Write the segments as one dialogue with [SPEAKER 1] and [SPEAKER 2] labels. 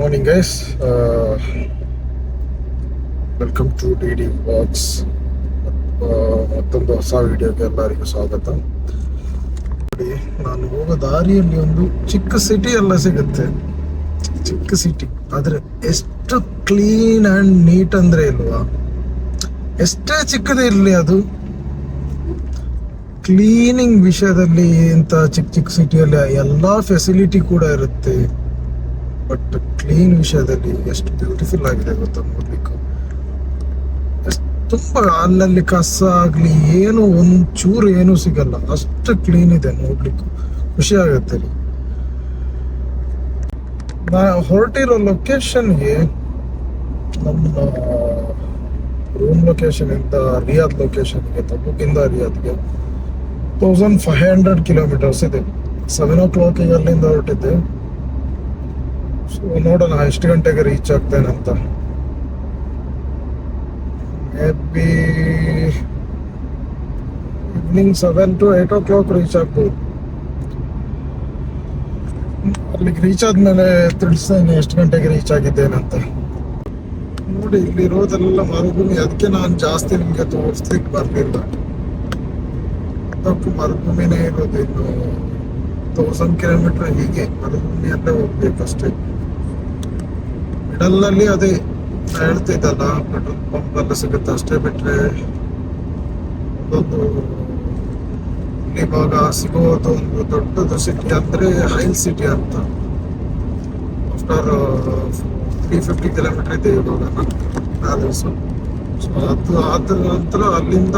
[SPEAKER 1] Morning guys welcome to D D vlogs ಮತ್ತೊಂದು ಹೊಸ ವಿಡಿಯೋಗೆ ಎಲ್ಲರಿಗೂ ಸ್ವಾಗತ. ನೋಡಿ, ನಾನು ಹೋಗೋ ದಾರಿಯಲ್ಲಿ ಒಂದು ಚಿಕ್ಕ ಸಿಟಿ ಎಲ್ಲ ಸಿಗುತ್ತೆ. ಚಿಕ್ಕ ಸಿಟಿ ಆದರೆ ಎಷ್ಟು ಕ್ಲೀನ್ ಆ್ಯಂಡ್ ನೀಟ್ ಅಂದರೆ ಇಲ್ವಾ? ಎಷ್ಟೇ ಚಿಕ್ಕದೇ ಇರಲಿ ಅದು. ಕ್ಲೀನಿಂಗ್ ವಿಷಯದಲ್ಲಿ ಇಂಥ ಚಿಕ್ಕ ಚಿಕ್ಕ ಸಿಟಿಯಲ್ಲಿ ಎಲ್ಲ ಫೆಸಿಲಿಟಿ ಕೂಡ ಇರುತ್ತೆ. ಬಟ್ ಕ್ಲೀನ್ ವಿಷಯದಲ್ಲಿ ಎಷ್ಟು ಬ್ಯೂಟಿಫುಲ್ ಆಗಿದೆ ಗೊತ್ತಾ ನೋಡ್ಲಿಕ್ಕೆ ತುಂಬ ಅಲ್ಲಲ್ಲಿ ಕಸ ಆಗ್ಲಿ, ಏನು ಒಂಚೂರು ಏನು ಸಿಗಲ್ಲ. ಅಷ್ಟು ಕ್ಲೀನ್ ಇದೆ ನೋಡ್ಲಿಕ್ಕೆ. ಖುಷಿ ಆಗುತ್ತೆ ರೀ ನಾ ಹೊರಟಿರೋ ಲೊಕೇಶನ್ಗೆ ನಮ್ಮ ರೂಮ್ ಲೊಕೇಶನ್ ಇಂದ ರಿಯಾದ್ ಲೊಕೇಶನ್ಗೆ ತಬುಕಿಂದ ರಿಯಾದ್ಗೆ ತೌಸಂಡ್ ಫೈವ್ ಹಂಡ್ರೆಡ್ ಕಿಲೋಮೀಟರ್ಸ್ ಇದೆ. ಸೆವೆನ್ ಓ ಕ್ಲಾಕಿಗೆ ಅಲ್ಲಿಂದ ಹೊರಟಿದ್ದೆ. ಸೊ ನೋಡೋಣ, ಎಷ್ಟು ಗಂಟೆಗೆ ರೀಚ್ ಆಗ್ತೇನೆ ಅಂತ. Maybe evening seven to eight o'clock reach ಆಗ್ಬೋದು. ಅಲ್ಲಿಗೆ ರೀಚ್ ಆದ್ಮೇಲೆ ತಿಳಿಸ್ತೇನೆ ಎಷ್ಟು ಗಂಟೆಗೆ ರೀಚ್ ಆಗಿದ್ದೇನಂತ ನೋಡಿ ಇಲ್ಲಿರೋದೆಲ್ಲ ಮರುಭೂಮಿ. ಅದಕ್ಕೆ ನಾನು ಜಾಸ್ತಿ ನಿಮಗೆ ತೋರಿಸ್ಲಿಕ್ಕೆ ಬರಲಿಲ್ಲ. ತಪ್ಪು ಮರುಭೂಮಿನೇ ಇರೋದು ಇನ್ನು. ತೌಸಂಡ್ ಕಿಲೋಮೀಟರ್ ಹೀಗೆ ಮರುಭೂಮಿಯಲ್ಲೇ ಹೋಗ್ಬೇಕಷ್ಟೇ. ಮಿಡಲ್ ಅಲ್ಲಿ ಅದೇ ಹೇಳ್ತಿದ್ದಲ್ಲ ಪೆಟ್ರೋಲ್ ಪಂಪ್ ಎಲ್ಲ ಸಿಗುತ್ತೆ ಅಷ್ಟೇ ಬಿಟ್ಟರೆ ಒಂದು ಇವಾಗ ಸಿಗುವುದು ಒಂದು ದೊಡ್ಡದು ಸಿಟಿ ಅಂದರೆ ಹೈಲ್ ಸಿಟಿ ಅಂತ. ಆಫ್ಟರ್ ತ್ರೀ ಫಿಫ್ಟಿ ಕಿಲೋಮೀಟರ್ ಇದೆ ಇವಾಗ ಪ್ಯಾಲೇಸು ಸೊ ಅದು ಆದ ನಂತರ ಅಲ್ಲಿಂದ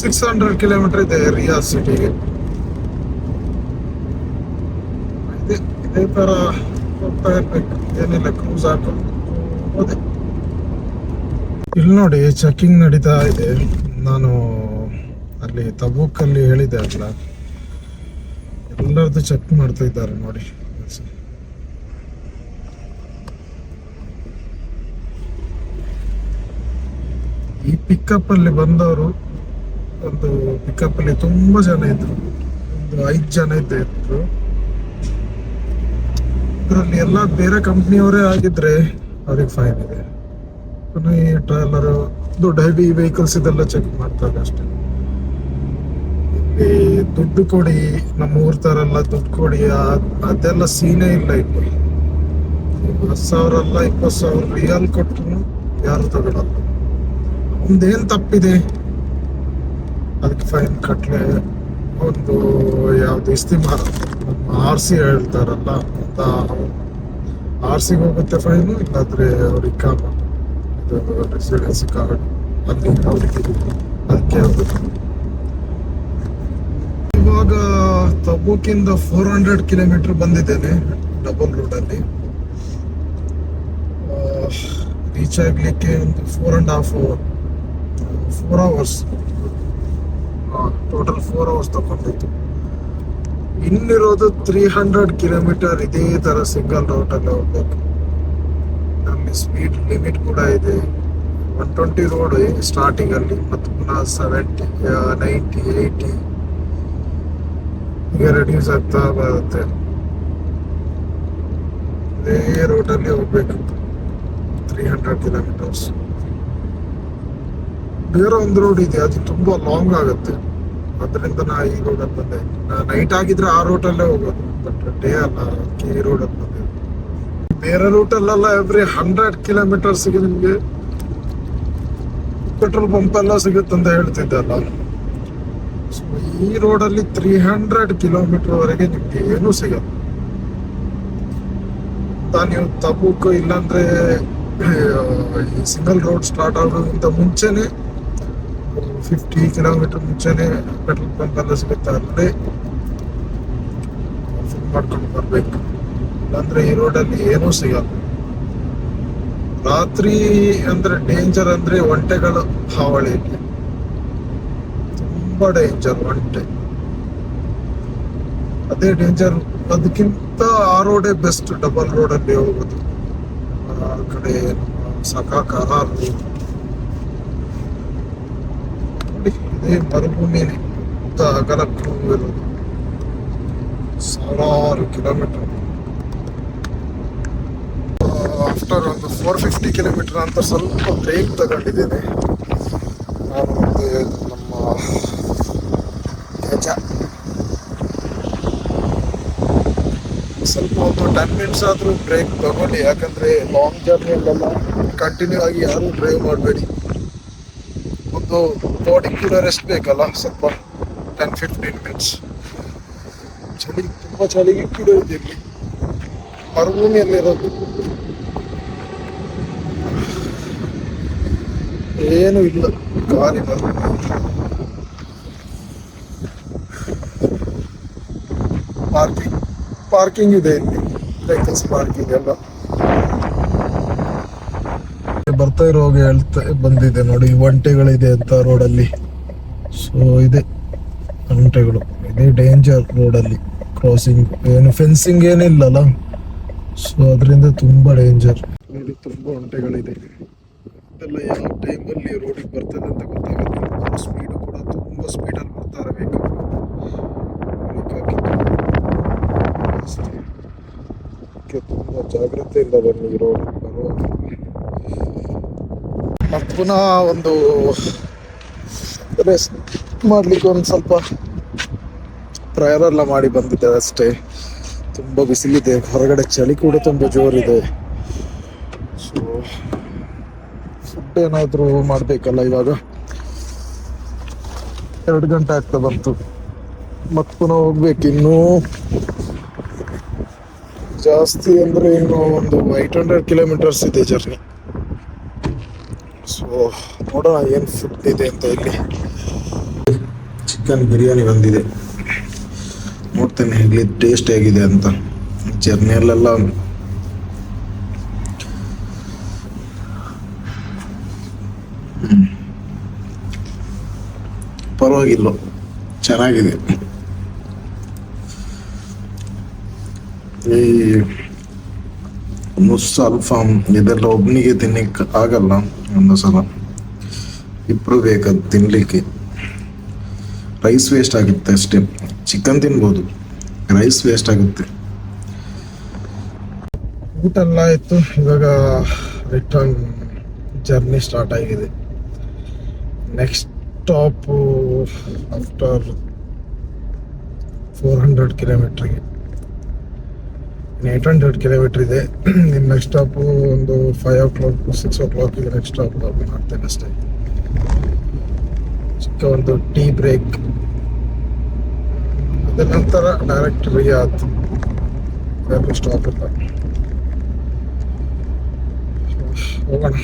[SPEAKER 1] ಸಿಕ್ಸ್ ಹಂಡ್ರೆಡ್ ಕಿಲೋಮೀಟರ್ ಇದೆ ರಿಯಾದ್ ಸಿಟಿಗೆ ಇದೆ, ಇದೇ ತರ ಏನಿಲ್ಲ ಕ್ರೂಸ್ ಇಲ್ಲಿ ನೋಡಿ ಚೆಕಿಂಗ್ ನಡೀತಾ ಇದೆ. ನಾನು ಅಲ್ಲಿ ತಬೂಕಲ್ಲಿ ಹೇಳಿದೆ ಅಲ್ಲ. ಎಲ್ಲರದ್ದು ಚೆಕ್ ಮಾಡ್ತಾ ಇದ್ದಾರೆ ನೋಡಿ. ಈ ಪಿಕಪ್ ಅಲ್ಲಿ ಬಂದವರು, ಒಂದು ಪಿಕಪ್ ಅಲ್ಲಿ ತುಂಬಾ ಜನ ಇದ್ರು. ಒಂದು ಐದು ಜನ ಇದ್ರು. ಇದರಲ್ಲಿ ಎಲ್ಲ ಬೇರೆ ಕಂಪ್ನಿಯವರೇ ಆಗಿದ್ರೆ ಅವ್ರಿಗೆ ಫೈನ್ ಇದೆ. ಈ ಟ್ರಾವೆಲರ್ ದೊಡ್ಡ ಹೆವಿ ವೆಹಿಕಲ್ಸ್ ಇದೆಲ್ಲ ಚೆಕ್ ಮಾಡ್ತಾರೆ ಅಷ್ಟೇ. ಇಲ್ಲಿ ದುಡ್ಡು ಕೊಡಿ, ನಮ್ಮ ಊರ್ ತರ ಎಲ್ಲ ದುಡ್ಡು ಕೊಡಿ ಅದೆಲ್ಲ ಸೀನೇ ಇಲ್ಲ ಇಲ್ಲಿ. ಹತ್ತು ಸಾವಿರ ಅಲ್ಲ, ಇಪ್ಪತ್ತು ಸಾವಿರ ರಿಯಲ್ ಕೊಟ್ಟರು ಯಾರು ತಗೊಳಲ್ಲ. ಒಂದೇನ್ ತಪ್ಪಿದೆ? ಅದಕ್ಕೆ ಫೈನ್ ಕಟ್ಲೆ. ಒಂದು ಯಾವ್ದು ಇಸ್ತಿಮಾರ ಆರ್ ಸಿ ಹೇಳ್ತಾರಲ್ಲ ಆರ್ ಸಿಗೆ ಹೋಗುತ್ತೆ ಫೈನು ಇಲ್ಲಾಂದ್ರೆ ಅವ್ರಿಗೆ ಕಾಮ. ರೆಸಿಡೆನ್ಸ್ ಕಾರ್ಡ್ ಅಲ್ಲಿ ಅವ್ರಿಗೆ ಅದಕ್ಕೆ ಆಗಬೇಕು ಇವಾಗ ತಬೂಕಿಂದ ಫೋರ್ ಹಂಡ್ರೆಡ್ ಕಿಲೋಮೀಟರ್ ಬಂದಿದ್ದೇನೆ ಡಬಲ್ ರೋಡಲ್ಲಿ ರೀಚ್ ಆಗಲಿಕ್ಕೆ ಒಂದು four and half hour four hours total four hours ತಗೊಂಡಿತ್ತು ಇನ್ನಿರೋದು ತ್ರೀ ಹಂಡ್ರೆಡ್ ಕಿಲೋಮೀಟರ್ ಇದೇ ತರ ಸಿಂಗಲ್ ರೋಟ್ ಅಲ್ಲಿ ಹೋಗ್ಬೇಕು. ನಮ್ಮ ಸ್ಪೀಡ್ ಲಿಮಿಟ್ ಕೂಡ ಇದೆ. ಒನ್ ಟ್ವೆಂಟಿ ರೋಡ್ ಸ್ಟಾರ್ಟಿಂಗ್ ಅಲ್ಲಿ ಮತ್ತು ಪುನಃ ಸೆವೆಂಟಿ ನೈಂಟಿ ಏಯ್ಟಿ ಈಗ ರೆಡ್ಯೂಸ್ ಆಗ್ತಾ ಬರುತ್ತೆ. ಇದೇ ರೋಡಲ್ಲಿ ಅಲ್ಲಿ ಹೋಗ್ಬೇಕು. ತ್ರೀ ಹಂಡ್ರೆಡ್ ಕಿಲೋಮೀಟರ್ಸ್ ಬೇರೆ ಒಂದು ರೋಡ್ ಇದೆ, ಅದು ತುಂಬಾ ಲಾಂಗ್ ಆಗುತ್ತೆ. ಅದರಿಂದ ನಾ ಈ ರೋಡ್ ಬಂದೆ ನೈಟ್ ಆಗಿದ್ರೆ ಆ ರೋಡ್ ಅಲ್ಲೇ ಹೋಗೋದು. ಬಟ್ ಡೇ ಅಲ್ಲ, ಅದಕ್ಕೆ ಈ ರೋಡ್ ಅಂತಂದೆ ಬೇರೆ ರೂಟ್ ಅಲ್ಲೆಲ್ಲ ಎವ್ರಿ ಹಂಡ್ರೆಡ್ ಕಿಲೋಮೀಟರ್ಸ್ಗೆ ನಿಮ್ಗೆ ಪೆಟ್ರೋಲ್ ಪಂಪ್ ಎಲ್ಲ ಸಿಗುತ್ತೆ ಅಂತ ಹೇಳ್ತಿದ್ದಲ್ಲ ಸೊ ಈ ರೋಡಲ್ಲಿ ತ್ರೀ ಹಂಡ್ರೆಡ್ ಕಿಲೋಮೀಟರ್ ವರೆಗೆ ನಿಮ್ಗೆ ಏನು ಸಿಗಲ್ಲ. ನೀವು ತಬೂಕ್ ಇಲ್ಲಾಂದ್ರೆ ಸಿಂಗಲ್ ರೋಡ್ ಸ್ಟಾರ್ಟ್ ಆಗೋದಕ್ಕಿಂತ ಮುಂಚೆನೆ ಫಿಫ್ಟಿ ಕಿಲೋಮೀಟರ್ ಮುಂಚೆನೆ ಪೆಟ್ರೋಲ್ ಪಂಪ್ ಎಲ್ಲ ಸಿಗುತ್ತೆ ಅಲ್ಲಿ ಫಿಲ್ ಮಾಡ್ಕೊಂಡು ಬರ್ಬೇಕು. ಇಲ್ಲಾಂದ್ರೆ ಈ ರೋಡಲ್ಲಿ ಏನೂ ಸಿಗಲ್ಲ. ರಾತ್ರಿ ಅಂದ್ರೆ ಡೇಂಜರ್ ಅಂದ್ರೆ ಒಂಟೆಗಳು ಹಾವಳಿಯಲ್ಲಿ ತುಂಬಾ ಡೇಂಜರ್ ಒಂಟೆ. ಅದೇ ಡೇಂಜರ್ ಅದಕ್ಕಿಂತ ಆ ರೋಡೇ ಬೆಸ್ಟ್ ಡಬಲ್ ರೋಡ್ ಅಲ್ಲಿ ಹೋಗೋದು. ಆ ಕಡೆ ನಮ್ಮ ಇದೇ ಮರುಭೂಮಿನೇ ಉದ್ದ ಅಗಲಕ್ಕೂ ಇರೋದು ಸಾವಿರಾರು ಕಿಲೋಮೀಟರ್. ಆಫ್ಟರ್ ಒಂದು ಫೋರ್ ಫಿಫ್ಟಿ ಕಿಲೋಮೀಟರ್ ಅಂತ ಸ್ವಲ್ಪ ಬ್ರೇಕ್ ತಗೊಂಡಿದ್ದೇನೆ. ನಾನು ಮತ್ತೆ ನಮ್ಮ ಧ್ವಜ ಸ್ವಲ್ಪ ಒಂದು ಟೆನ್ ಮಿನಿಟ್ಸ್ ಆದರೂ ಬ್ರೇಕ್ ತಗೊಳ್ಳಿ. ಯಾಕಂದರೆ ಲಾಂಗ್ ಜರ್ನಿಯಲ್ಲೆಲ್ಲ ಕಂಟಿನ್ಯೂ ಆಗಿ ಯಾರೂ ಡ್ರೈವ್ ಮಾಡಬೇಡಿ. ಒಂದು ಬಾಡಿ ಕೂಡ ರೆಸ್ಟ್ ಬೇಕಲ್ಲ ಸ್ವಲ್ಪ ಟೆನ್ ಫಿಫ್ಟೀನ್ ಮಿನಿಟ್ಸ್ ಚಳಿ ತುಂಬ ಚಳಿಗೆ ಕೂಡ ಇದೆ ಇಲ್ಲಿ ಮರುಭೂಮಿಯಲ್ಲಿರೋದು ಏನು ಇಲ್ಲ ಗಾಳಿ ಪಾರ್ಕಿಂಗ್ ಪಾರ್ಕಿಂಗ್ ಇದೆ ಇಲ್ಲಿ ವೆಹಿಕಲ್ಸ್ ಪಾರ್ಕಿಂಗ್ ಎಲ್ಲ ಬರ್ತಾ ಇರುವಾಗ ಹೇಳ್ತಾ ಬಂದಿದೆ ನೋಡಿ, ಒಂಟೆಗಳಿದೆ ಅಂತ ರೋಡಲ್ಲಿ ಸೊ ಇದೆ ಒಂಟೆಗಳು, ಇದೆ ಡೇಂಜರ್ ರೋಡಲ್ಲಿ ಕ್ರಾಸಿಂಗ್ ಏನು ಫೆನ್ಸಿಂಗ್ ಏನಿಲ್ಲಲ್ಲ ಸೊ ಅದರಿಂದ ತುಂಬಾ ಡೇಂಜರ್ ನೋಡಿ, ತುಂಬಾ ಒಂಟೆಗಳಿದೆ. ಇದೆಲ್ಲ ಯಾವ ಟೈಮಲ್ಲಿ ರೋಡಿಗೆ ಬರ್ತದೆ ಅಂತ ಗೊತ್ತಾಗುತ್ತೆ ಸ್ಪೀಡು ಕೂಡ ತುಂಬಾ ಸ್ಪೀಡಲ್ಲಿ ಬರ್ತಾರೆ ಬರ್ತಾ ಅದಕ್ಕೆ ತುಂಬಾ ಜಾಗ್ರತೆಯಿಂದ ಬನ್ನಿ ರೋಡ್ ಬರುವಾಗ ಮತ್ತೆ ಪುನಃ ಒಂದು ರೆಸ್ಟ್ ಮಾಡ್ಲಿಕ್ಕೆ ಒಂದು ಸ್ವಲ್ಪ ಪ್ರಯರ್ ಎಲ್ಲ ಮಾಡಿ ಬಂದಿದ್ದೆ ಅಷ್ಟೇ. ತುಂಬಾ ಬಿಸಿಲಿದೆ, ಹೊರಗಡೆ ಚಳಿ ಕೂಡ ತುಂಬಾ ಜೋರಿದೆ. ಸೊ ಫುಡ್ ಏನಾದರೂ ಮಾಡಬೇಕಲ್ಲ ಇವಾಗ? ಎರಡು ಗಂಟೆ ಆಗ್ತಾ ಬಂತು. ಮತ್ತೆ ಪುನಃ ಹೋಗ್ಬೇಕು. ಇನ್ನೂ ಜಾಸ್ತಿ ಅಂದರೆ ಇನ್ನೂ ಒಂದು ಏಟ್ ಹಂಡ್ರೆಡ್ ಕಿಲೋಮೀಟರ್ಸ್ ಇದೆ ಜರ್ನಿ ಸೊ ನೋಡೋಣ ಏನು ಫುಡ್ ಇದೆ ಅಂತ ಇಲ್ಲಿ. ಚಿಕನ್ ಬಿರಿಯಾನಿ ಬಂದಿದೆ ನೋಡ್ತೇನೆ ಇಲ್ಲಿ ಟೇಸ್ಟ್ ಹೇಗಿದೆ ಅಂತ. ಜರ್ನಿಯಲ್ಲೆಲ್ಲ ಪರವಾಗಿಲ್ಲ. ಚೆನ್ನಾಗಿದೆ. ಈ ನುಸ್ ಅಲ್ಫಾಮ್ ಇದೆಲ್ಲ ಒಬ್ಬನಿಗೆ ತಿನ್ನಕ್ಕೆ ಆಗಲ್ಲ. ಒಂದು ಸಲ. ಇಬ್ರು ಬೇಕದು ತಿನ್ನಲಿಕ್ಕೆ ರೈಸ್ ವೇಸ್ಟ್ ಆಗುತ್ತೆ ಅಷ್ಟೇ. ಚಿಕನ್ ತಿನ್ಬೋದು. ರೈಸ್ ವೇಸ್ಟ್ ಆಗುತ್ತೆ. ಊಟ ಎಲ್ಲ ಆಯ್ತು. ಇವಾಗ ರಿಟರ್ನ್ ಜರ್ನಿ ಸ್ಟಾರ್ಟ್ ಆಗಿದೆ. Next stop after four hundred ಕಿಲೋಮೀಟ್ರಿಗೆ ಏಟ್ ಹಂಡ್ರೆಡ್ ಕಿಲೋಮೀಟರ್ ಇದೆ. ಇನ್ನು ನೆಕ್ಸ್ಟ್ ಸ್ಟಾಪು ಒಂದು five o'clock six o'clock ಇದೆ ನೆಕ್ಸ್ಟ್ ಸ್ಟಾಪ್ ಮಾಡ್ತೇನೆ ಅಷ್ಟೇ. ಚಿಕ್ಕ ಒಂದು ಟೀ ಬ್ರೇಕ್ ಅದ ನಂತರ ಡೈರೆಕ್ಟ್ ರಿಯಾದ್ ಯಾರು ಸ್ಟಾಪ್ ಇಲ್ಲ ಹೋಗೋಣ.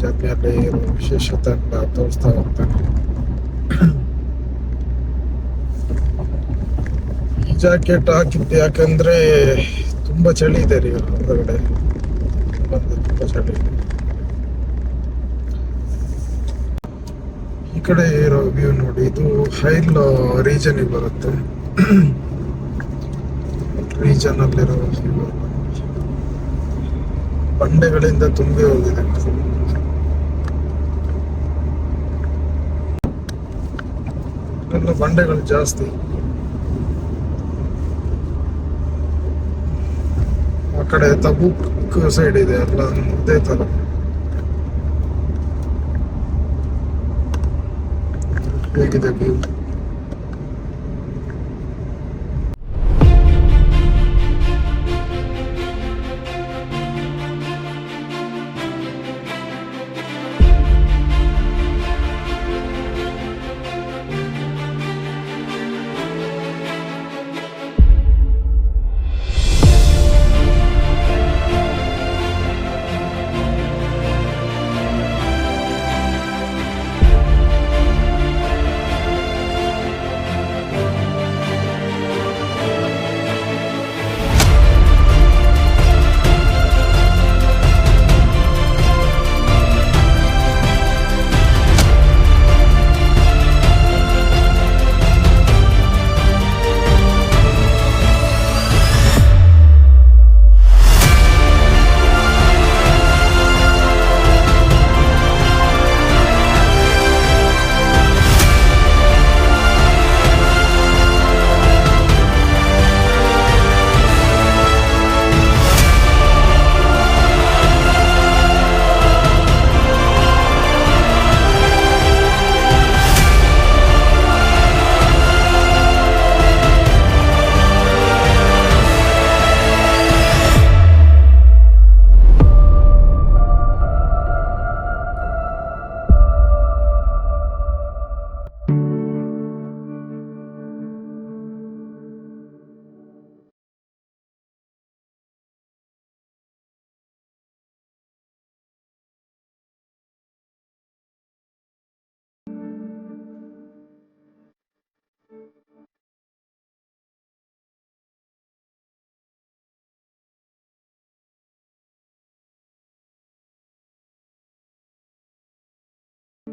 [SPEAKER 1] ಜರ್ನಿಯಲ್ಲಿ ವಿಶೇಷತೆ ಅಂತ ತೋರಿಸ್ತಾ ಹೋಗ್ತಾನೆ. ಜಾಕೆಟ್ ಹಾಕಿದ್ದು. ಯಾಕಂದ್ರೆ ತುಂಬಾ ಚಳಿ ಇದೆ ರೀ ಹೊರಗಡೆ. ಬಂದು ತುಂಬಾ ಚಳಿ ಇದೆ. ಈ ಕಡೆ ಇರೋ ವ್ಯೂ ನೋಡಿ, ಇದು ಹೈಲ್ ರೀಜನ್ ಬರುತ್ತೆ. ರೀಜನ್ ಅಲ್ಲಿರೋ. ಬಂಡೆಗಳಿಂದ ತುಂಬಿ ಹೋಗಿದೆ. ಎಲ್ಲ ಬಂಡೆಗಳು ಜಾಸ್ತಿ. ಕಡೆ ತಬುಕ್ ಸೈಡ್ ಇದೆ ಎಲ್ಲ ಅದೇ ತರ. ಹೇಗಿದೆ ವ್ಯೂ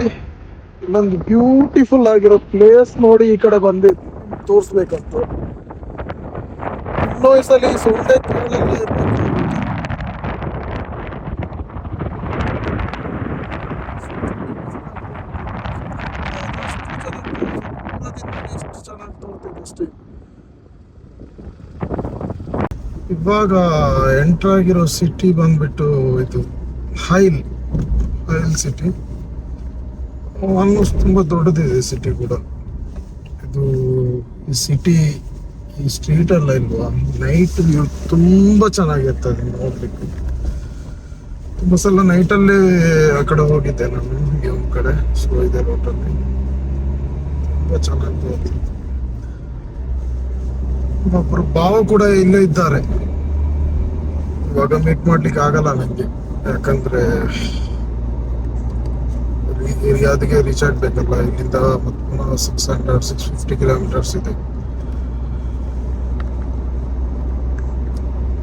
[SPEAKER 1] ನೋಡಿ. ಇಲ್ಲೊಂದು ಬ್ಯೂಟಿಫುಲ್ ಆಗಿರೋ ಪ್ಲೇಸ್ ನೋಡಿ ಈ ಕಡೆ ಬಂದಿ ತೋರಿಸ್ಬೇಕಂತ. ಇನ್ನೂ ಸಲ ಸುಳ್ಳೆ. ಇವಾಗ ಎಂಟರ್ ಆಗಿರೋ ಸಿಟಿ ಬಂದ್ಬಿಟ್ಟು ಇದು ಹೈಲ್ ಹೈಲ್ ಸಿಟಿ ಆಲ್ಮೋಸ್ಟ್ ತುಂಬ ದೊಡ್ಡದಿದೆ ಸಿಟಿ ಕೂಡ. ಇದು ಈ ಸಿಟಿ ಈ ಸ್ಟ್ರೀಟ್ ಅಲ್ಲ ಇಲ್ವಾ? ನೈಟ್ ವ್ಯೂ ತುಂಬಾ ಚೆನ್ನಾಗಿರ್ತದೆ ನೋಡ್ಲಿಕ್ಕೆ. ತುಂಬ ಸಲ ನೈಟ್ ಅಲ್ಲೇ ಆ ಕಡೆ ಹೋಗಿದ್ದೆ ನಾನು ಒಂದ್ ಕಡೆ ಸೊ ಇದೆ ರೋಟಲ್ಲಿ ತುಂಬ ಚೆನ್ನಾಗಿ ಒಬ್ಬರು ಭಾವ ಕೂಡ ಇಲ್ಲೇ ಇದ್ದಾರೆ. ಇವಾಗ ಮೀಟ್ ಮಾಡ್ಲಿಕ್ಕೆ ಆಗಲ್ಲ ನನಗೆ ಯಾಕಂದ್ರೆ ರಿ- ರಿಯಾದ್ಗೆ ರೀಚ್ ಆಗ್ಬೇಕಲ್ಲ, ಇಲ್ಲಿಂದ six hundred six fifty kilometres ಇದೆ.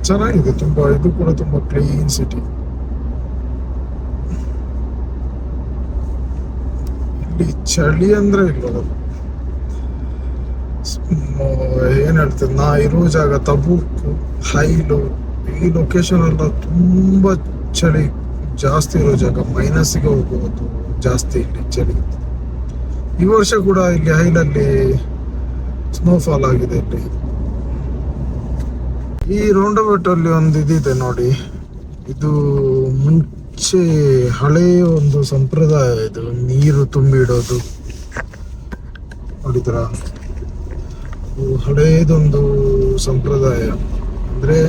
[SPEAKER 1] ಚೆನ್ನಾಗಿದೆ ತುಂಬಾ, ಇದು ಕೂಡ ತುಂಬಾ ಕ್ಲೀನ್ ಸಿಟಿ ಇಲ್ಲಿ ಚಳಿ ಅಂದ್ರೆ ಇಲ್ಲ ಏನ್ ಹೇಳ್ತದೆ ನಾ ಇರೋ ಜಾಗ ತಬೂಕು, ಹೈಲು, ಈ ಲೊಕೇಶನ್ ಎಲ್ಲ ತುಂಬಾ ಚಳಿ, ಜಾಸ್ತಿ ಇರೋ ಜಾಗ ಮೈನಸ್ಗೆ ಹೋಗುವುದು ಜಾಸ್ತಿ ಇಲ್ಲಿ ಚಳಿ. ಈ ವರ್ಷ ಕೂಡ ಇಲ್ಲಿ ಹೈನಲ್ಲಿ ಸ್ನೋಫಾಲ್ ಆಗಿದೆ ಇಲ್ಲಿ. ಈ ರೌಂಡ್ ಒಂದು ಇದಿದೆ ನೋಡಿ. ಇದು ಮುಂಚೆ ಹಳೆಯ ಒಂದು ಸಂಪ್ರದಾಯ ಇದು, ನೀರು ತುಂಬಿಡೋದು. ನೋಡಿದ್ರ? ಹಳೆಯದೊಂದು ಸಂಪ್ರದಾಯ. ಅಂದ್ರೆ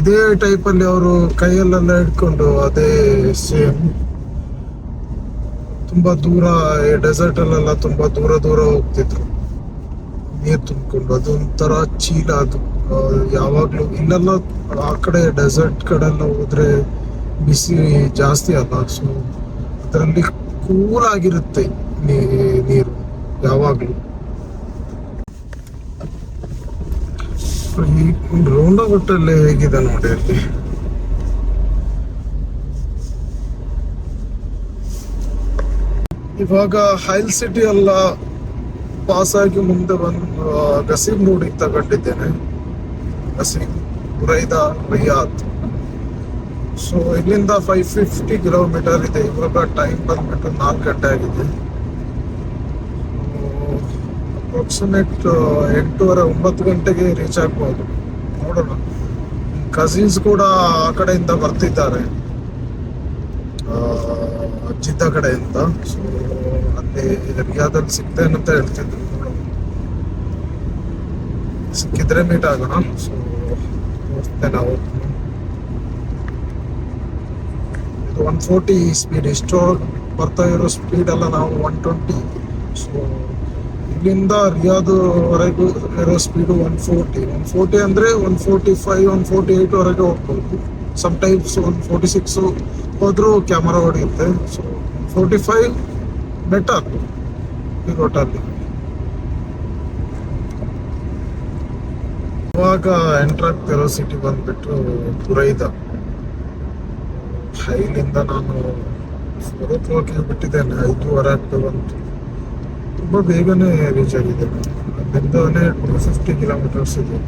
[SPEAKER 1] ಇದೇ ಟೈಪ್ ಅಲ್ಲಿ ಅವರು ಕೈಯಲ್ಲೆಲ್ಲ ಇಟ್ಕೊಂಡು ಅದೇ ಸೇಮ್ ತುಂಬಾ ದೂರ ಡೆಸರ್ಟ್ ಅಲ್ಲೆಲ್ಲ ತುಂಬಾ ದೂರ ದೂರ ಹೋಗ್ತಿದ್ರು. ನೀರ್ ತುಂಬಿಕೊಂಡು ಅದೊಂಥರ ಚೀಲ ಅದು. ಯಾವಾಗ್ಲೂ ಇಲ್ಲೆಲ್ಲ ಆ ಕಡೆ ಡೆಸರ್ಟ್ ಕಡೆ ಎಲ್ಲ ಹೋದ್ರೆ ಬಿಸಿ ಜಾಸ್ತಿ ಅಲ್ಲ ಸೊ ಅದರಲ್ಲಿ ಕೂಲ್ ಆಗಿರುತ್ತೆ ನೀರು, ಯಾವಾಗ್ಲೂ. ರೌಂಡ್ ಅಲ್ಲಿ ಹೇಗಿದೆ ನೋಡಿ ಅಲ್ಲಿ? ಇವಾಗ ಹೈಲ್ ಸಿಟಿ ಎಲ್ಲ ಪಾಸ್ ಆಗಿ ಮುಂದೆ ಬಂದು ರೋಡ್ ರೋಡಿಗೆ ತಗೊಂಡಿದ್ದೇನೆ. ಗಸೀಮ್ ರೈದಾ ರಿಯಾದ್. ಸೊ ಇಲ್ಲಿಂದ ಫೈವ್ ಫಿಫ್ಟಿ ಕಿಲೋಮೀಟರ್ ಇದೆ. ಇವಾಗ ಟೈಮ್ ಬಂದ್ಬಿಟ್ಟು ನಾಲ್ಕು ಗಂಟೆ ಆಗಿದೆ. ಅಪ್ರಾಕ್ಸಿಮೇಟ್ ಎಂಟೂವರೆ, ಒಂಬತ್ತು ಗಂಟೆಗೆ ರೀಚ್ ಆಗ್ಬೋದು. ನೋಡೋಣ. ಕಸಿನ್ಸ್ ಕೂಡ ಆ ಕಡೆಯಿಂದ ಬರ್ತಿದ್ದಾರೆ. ಜಿದ್ದ ಕಡೆಯಿಂದ ಸೊ ಅಲ್ಲಿ ರಿಯಾದಲ್ಲಿ ಸಿಗ್ತೇನೆ ಅಂತ ಹೇಳ್ತಿದ್ರು. ಸಿಕ್ಕಿದ್ರೆ ಮೀಟ್ ಆಗೋಣ. ಸೊ ನೋಡ್ತೇನೆ ನಾವು. ಇದು ಒನ್ ಫೋರ್ಟಿ ಸ್ಪೀಡ್ ಎಷ್ಟೋ ಬರ್ತಾ ಇರೋ ಸ್ಪೀಡ್ ಎಲ್ಲ ನಾವು ಒನ್ ಟ್ವೆಂಟಿ ಸೊ ಇಲ್ಲಿಂದ ರಿಯಾದ್ವರೆಗೂ ಇರೋ speed one forty one forty ಅಂದ್ರೆ one forty five one forty eight ವರೆಗೆ ಹೋಗ್ಬೋದು. ಸಮ್ ಟೈಮ್ಸ್ ಒಂದು ಫೋರ್ಟಿ ಸಿಕ್ಸ್ ಹೋದ್ರೂ ಕ್ಯಾಮರಾ ಹೊಡೆಯುತ್ತೆ. ಸೊ ಫೋರ್ಟಿ ಫೈವ್ ಬೆಟರ್ ರೋಟಲ್ಲಿ ಇವಾಗ ಎಂಟರ್ ಆಗ್ತಿರೋ ಸಿಟಿ ಬಂದ್ಬಿಟ್ಟು ಪುರೈದ ಹೈಲಿಂದ ನಾನು ಫೋರ್ ಓ ಕ್ಲಾಕ್ಗೆ ಬಿಟ್ಟಿದ್ದೇನೆ ಐದೂವರೆ ಆಗ್ತಾ ಬಂತು ತುಂಬ ಬೇಗನೆ ರೀಚ್ ಆಗಿದೆ. ಅಲ್ಲಿಂದನೇ ಟು ಫಿಫ್ಟಿ ಕಿಲೋಮೀಟರ್ಸ್ ಇದೆ.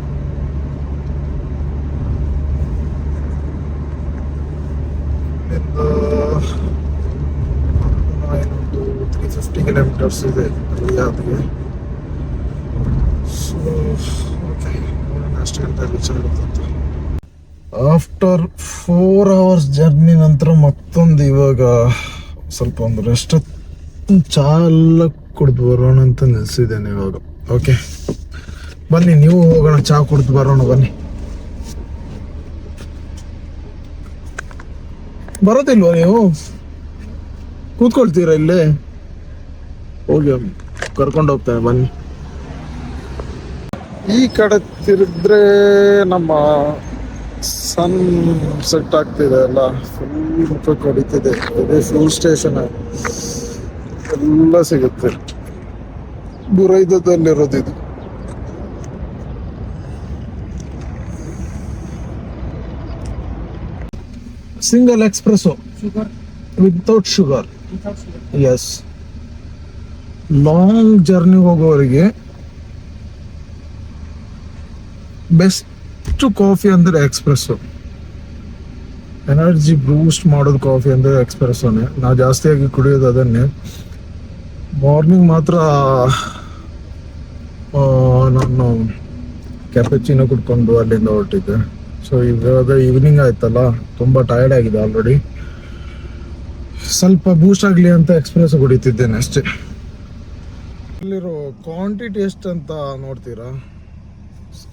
[SPEAKER 1] ಫಿಫ್ಟಿ ಕಿಲೋಮೀಟರ್ಸ್ ಇದೆ ಸೊ ಓಕೆ ಆಗುತ್ತೆ ಆಫ್ಟರ್ ಫೋರ್ ಅವರ್ಸ್ ಜರ್ನಿ ನಂತರ ಮತ್ತೊಂದು ಇವಾಗ ಸ್ವಲ್ಪ ಒಂದು ರೆಸ್ಟ್ ಎಲ್ಲ ಕುಡಿದು ಬರೋಣ ಅಂತ ನಿಲ್ಸಿದ್ದೇನೆ ಇವಾಗ. ಓಕೆ ಬನ್ನಿ, ನೀವು ಹೋಗೋಣ, ಚಾ ಕುಡಿದು ಬರೋಣ, ಬನ್ನಿ. ಬರೋದಿಲ್ವಾ ನೀವು? ಕೂತ್ಕೊಳ್ತೀರಾ ಇಲ್ಲೇ? ಹೋಗಿ ಕರ್ಕೊಂಡು ಹೋಗ್ತೇನೆ, ಬನ್ನಿ. ಈ ಕಡೆ ತಿರುಗಿದ್ರೆ ನಮ್ಮ ಸನ್ ಸೆಟ್ ಆಗ್ತಿದೆ ಅಲ್ಲ ಫುಲ್ ಮುಖಕ್ಕೆ ಹೊಡಿತಿದೆ ಇದೇ ಫ್ಯೂಲ್ ಸ್ಟೇಷನ್ ಎಲ್ಲ ಸಿಗುತ್ತೆ. ಬುರೈದದಲ್ಲಿರೋದು ಇದು single
[SPEAKER 2] espresso
[SPEAKER 1] without sugar. As long journey ಹೋಗೋವರಿಗೆ best coffee ಅಂದ್ರೆ ಎಕ್ಸ್ಪ್ರೆಸ್ಸು. ಎನರ್ಜಿ ಬೂಸ್ಟ್ ಮಾಡೋದು ಕಾಫಿ ಅಂದ್ರೆ ಎಕ್ಸ್ಪ್ರೆಸ್ಸೋನೆ. ನಾ ಜಾಸ್ತಿಯಾಗಿ ಕುಡಿಯೋದು ಅದನ್ನೇ. ಮಾರ್ನಿಂಗ್ ಮಾತ್ರ ನಾನು ಕ್ಯಾಪೆಚಿನೋ ಕುಡ್ಕೊಂಡು ಅಲ್ಲಿಂದ ಹೊರಟಿದ್ದೆ. ಸೊ ಇವಾಗ ಈವ್ನಿಂಗ್ ಆಯ್ತಲ್ಲ, ತುಂಬಾ ಟಯರ್ಡ್ ಆಗಿದೆ ಆಲ್ರೆಡಿ ಸ್ವಲ್ಪ ಬೂಸ್ಟ್ ಆಗಲಿ ಅಂತ ಎಕ್ಸ್ಪ್ರೆಸ್ ಕುಡಿತಿದ್ದೇನೆ ಅಷ್ಟೇ. ಇಲ್ಲಿರೋ ಕ್ವಾಂಟಿಟಿ ಎಷ್ಟು ಅಂತ ನೋಡ್ತೀರಾ?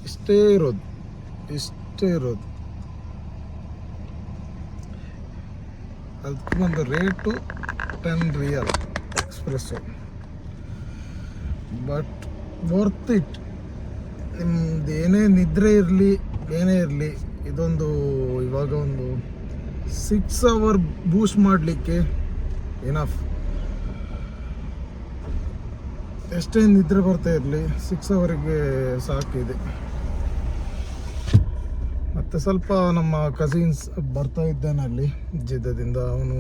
[SPEAKER 1] ಇಷ್ಟೇ ಇರೋದು ಇಷ್ಟೇ ಇರೋದು. ಅದಕ್ಕೆ ಒಂದು rate ten riyal espresso but worth it ನಿಮ್ದು ಏನೇ ನಿದ್ರೆ ಇರಲಿ ಏನೇ ಇರಲಿ, ಇದೊಂದು ಇವಾಗ ಒಂದು ಸಿಕ್ಸ್ ಅವರ್ ಬೂಸ್ಟ್ ಮಾಡಲಿಕ್ಕೆ ಏನಫ್ ಎಷ್ಟೇ ನಿದ್ರೆ ಬರ್ತಾ ಇರಲಿ ಸಿಕ್ಸ್ ಅವರಿಗೆ ಸಾಕಿದೆ. ಮತ್ತು ಸ್ವಲ್ಪ ನಮ್ಮ ಕಸಿನ್ಸ್ ಬರ್ತಾ ಇದ್ದಾನೆ ಅಲ್ಲಿ, ಜಿದ್ದದಿಂದ ಅವನು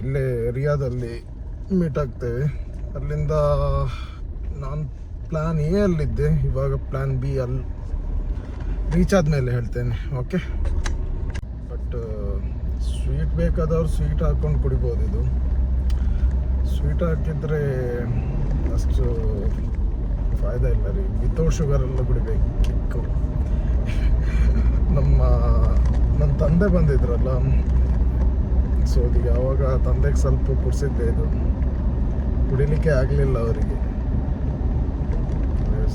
[SPEAKER 1] ಇಲ್ಲೇ ರಿಯಾದಲ್ಲಿ ಮೀಟ್ ಆಗ್ತೇವೆ. ಅಲ್ಲಿಂದ ನಾನು ಪ್ಲ್ಯಾನ್ ಎ ಅಲ್ಲಿದ್ದೆ ಇವಾಗ ಪ್ಲ್ಯಾನ್ ಬಿ ಅಲ್ಲಿ ರೀಚ್ ಆದಮೇಲೆ ಹೇಳ್ತೇನೆ. ಓಕೆ ಬಟ್ ಸ್ವೀಟ್ ಬೇಕಾದವ್ರು ಸ್ವೀಟ್ ಹಾಕೊಂಡು ಕುಡಿಬೋದು ಇದು. ಸ್ವೀಟ್ ಹಾಕಿದರೆ ಅಷ್ಟು ಫಾಯ್ದ ಇಲ್ಲ ರೀ. ವಿತೌಟ್ ಶುಗರ್ ಎಲ್ಲ ಕುಡಿಬೇಕು. ಕಿಕ್ಕು ನಮ್ಮ ನನ್ನ ತಂದೆ ಬಂದಿದ್ರಲ್ಲ. ಸೊ ಅದು ಯಾವಾಗ ತಂದೆಗೆ ಸ್ವಲ್ಪ ಕುಡಿಸಿದ್ದೆ ಇದು. ಕುಡಿಲಿಕ್ಕೆ ಆಗಲಿಲ್ಲ ಅವರಿಗೆ.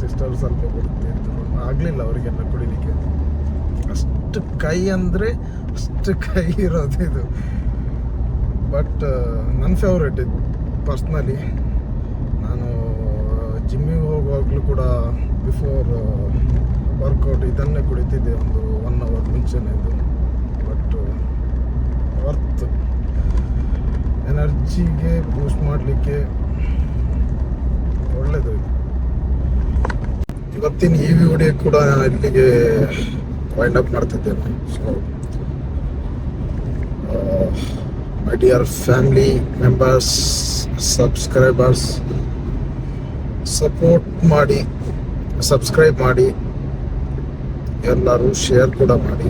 [SPEAKER 1] ಸಿಸ್ಟರ್ ಸ್ವಲ್ಪ ಕುಡಿತಿದ್ರು ಆಗಲಿಲ್ಲ ಅವರಿಗೆಲ್ಲ ಕುಡಿಲಿಕ್ಕೆ. ಅಷ್ಟು ಕೈ ಅಂದರೆ ಅಷ್ಟು ಕೈ ಇರೋದು ಇದು. ಬಟ್ ನನ್ನ ಫೇವ್ರೇಟ್ ಇದು ಪರ್ಸ್ನಲಿ ನಾನು ಜಿಮ್ಮಿಗೆ ಹೋಗುವಾಗಲೂ ಕೂಡ ಬಿಫೋರ್ ವರ್ಕೌಟ್ ಇದನ್ನೇ ಕುಡಿತಿದ್ದೆ ಒಂದು ಒನ್ ಅವರ್ ಮುಂಚೆನೇ ಇದು. ಬಟ್ ವರ್ತ್ ಎನರ್ಜಿಗೆ ಬೂಸ್ಟ್ ಮಾಡಲಿಕ್ಕೆ ಒಳ್ಳೆಯದು ಇವತ್ತಿನ ಈ ವಿಡಿಯೋ ಕೂಡ ಇಲ್ಲಿಗೆ ವೈಂಡ್ ಅಪ್ ಮಾಡ್ತಿದ್ದೇನೆ. So my dear family members subscribers support ಮಾಡಿ ಸಬ್ಸ್ಕ್ರೈಬ್ ಮಾಡಿ, ಎಲ್ಲರೂ ಶೇರ್ ಕೂಡ ಮಾಡಿ.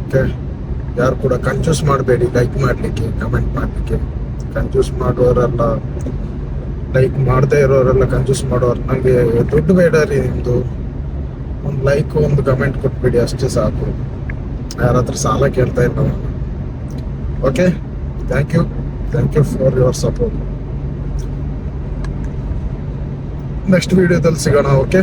[SPEAKER 1] ಓಕೆ ಯಾರು ಕೂಡ ಕನ್ಫ್ಯೂಸ್ ಮಾಡಬೇಡಿ ಲೈಕ್ ಮಾಡಲಿಕ್ಕೆ ಕಮೆಂಟ್ ಮಾಡಲಿಕ್ಕೆ. ಕನ್ಫ್ಯೂಸ್ ಮಾಡೋರೆಲ್ಲ ಲೈಕ್ ಮಾಡದೇ ಇರೋರೆಲ್ಲ ಕನ್ಫ್ಯೂಸ್ ಮಾಡೋರು. ನನಗೆ ದುಡ್ಡು ಬೇಡ ರೀ ನಿಮ್ಮದು ಒಂದು ಲೈಕ್ ಒಂದು ಕಮೆಂಟ್ ಕೊಟ್ಬಿಡಿ, ಅಷ್ಟೇ ಸಾಕು. ಯಾರ ಹತ್ರ ಸಾಲ ಕೇಳ್ತಾ ಇಲ್ಲ okay thank you thank you for your support next ವಿಡಿಯೋದಲ್ಲಿ ಸಿಗೋಣ ಓಕೆ